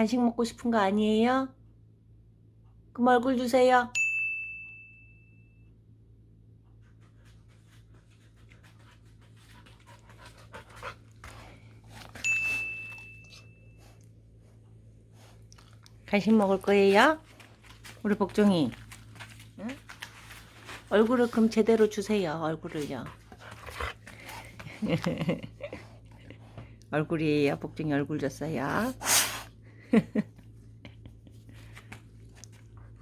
간식 먹고 싶은 거 아니에요? 그럼 얼굴 주세요. 간식 먹을 거예요? 우리 복종이. 응? 얼굴을 그럼 제대로 주세요. 얼굴을요. 얼굴이에요. 복종이 얼굴 줬어요.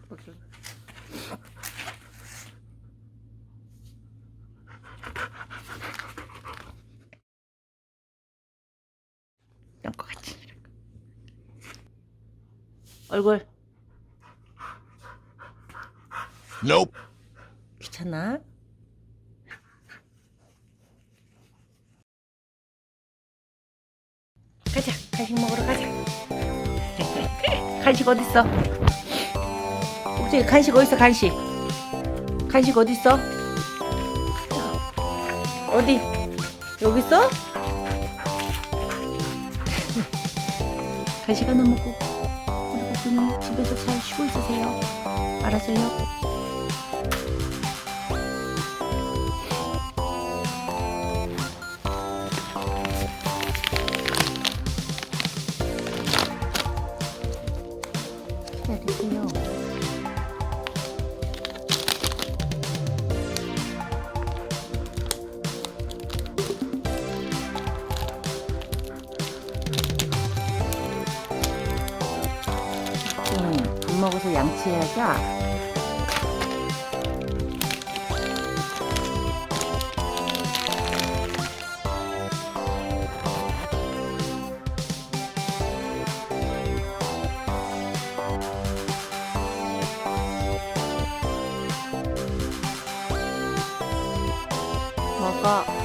복종. 똥꼬 같이. 얼굴 Nope. 귀찮아? 가자, 간식 먹으러 가자. 간식 어딨어? 혹시 간식 어딨어, 간식? 간식 어딨어? 어디? 여기 있어? 간식 하나 먹고 우리 복분이 집에서 잘 쉬고 있으세요. 알았어요? 기다리세요. 응, 밥 먹어서 양치해야죠. 먹어.